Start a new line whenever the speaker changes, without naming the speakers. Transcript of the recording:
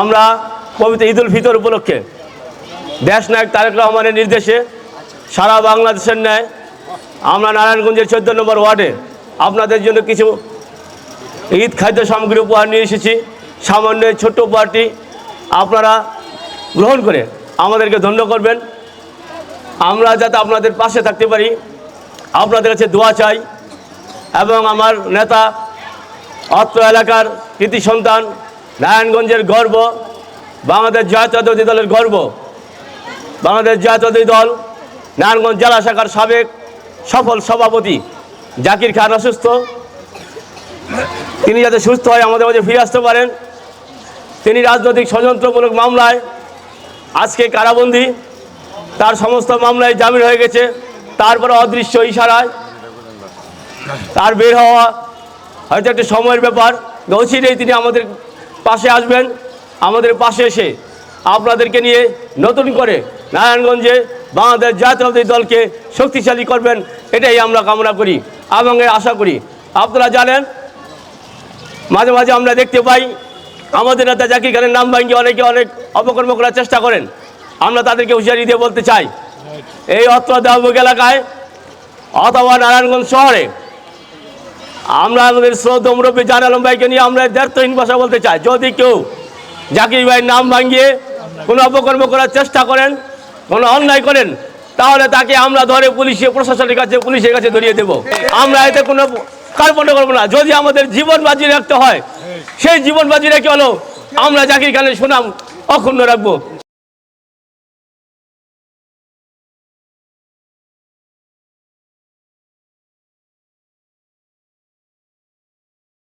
আমরা পবিত্র ঈদ উল ফিতর উপলক্ষে দেশ নায়ক তারেক রহমানের নির্দেশে সারা বাংলাদেশের ন্যায় আমরা নারায়ণগঞ্জের চোদ্দ নম্বর ওয়ার্ডে আপনাদের জন্য কিছু ঈদ খাদ্য সামগ্রী উপহার নিয়ে এসেছি। সামান্য ছোট্ট উপহারটি আপনারা গ্রহণ করে আমাদেরকে ধন্য করবেন। আমরা যাতে আপনাদের পাশে থাকতে পারি, আপনাদের কাছে দোয়া চাই এবং আমার নেতা, অত্র এলাকার কৃতি সন্তান নারায়ণগঞ্জের গর্ব, বাংলাদেশ জাতীয়তাবাদী দলের গর্ব। বাংলাদেশ জাতীয়তাবাদী দল, নারায়ণগঞ্জ জেলা শাখার সাবেক সফল সভাপতি জাকির খান অসুস্থ। তিনি যাতে সুস্থ হয়, আমাদের মাঝে ফিরে আসতে পারেন। তিনি রাজনৈতিক ষড়যন্ত্রমূলক মামলায় আজকে কারাবন্দি। তার সমস্ত মামলায় জামিন হয়ে গেছে। তারপরে অদৃশ্য ইশারায়। তার বের হওয়া হয়তো একটা সময়ের ব্যাপার। অচিরেই তিনি আমাদের পাশে আসবেন, আমাদের পাশে এসে আপনাদেরকে নিয়ে নতুন করে নারায়ণগঞ্জে বাংলাদেশ জাতীয়তাবাদী দলকে শক্তিশালী করবেন, এটাই আমরা কামনা করি এবং আশা করি। আপনারা জানেন, মাঝে মাঝে আমরা দেখতে পাই, আমাদের নেতা জাকির খানের নাম ভাঙ্গি অনেকে অনেক অপকর্ম করার চেষ্টা করেন। আমরা তাদেরকে হুঁশিয়ারি দিয়ে বলতে চাই, এই অত্র দেহমুখ এলাকায় অথবা নারায়ণগঞ্জ শহরে আমরা আমাদের শ্রদ্ধ মুরব্বী জান আলম ভাইকে নিয়ে আমরা দ্ব্যর্থহীন ভাষা বলতে চাই। যদি কেউ জাকির ভাইয়ের নাম ভাঙিয়ে কোনো অপকর্ম করার চেষ্টা করেন, কোনো অন্যায় করেন, তাহলে তাকে আমরা ধরে পুলিশে, প্রশাসনের কাছে, পুলিশের কাছে ধরিয়ে দেব। আমরা এতে কোনো কার্পণ্য করব না। যদি আমাদের জীবন বাজি রাখতে হয়, সেই জীবন বাজি রেখে হলো আমরা জাকির খানের সুনাম অক্ষুণ্ণ রাখব।